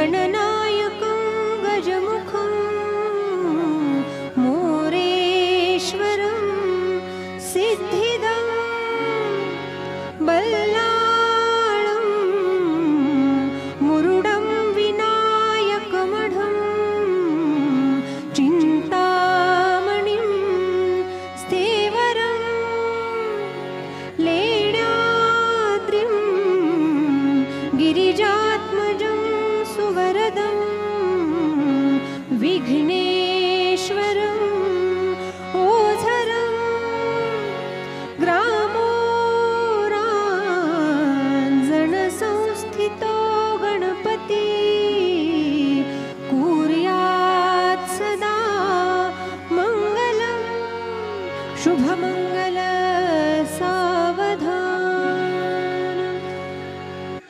गणनायकं गजमुखं मोरेश्वरं सिद्धिदं बल्लाळं मुरुडं विनायकमढं चिन्तामणिं स्थेवरं लेणात्रिं गिरिजात्मजम् शुभमङ्गल सा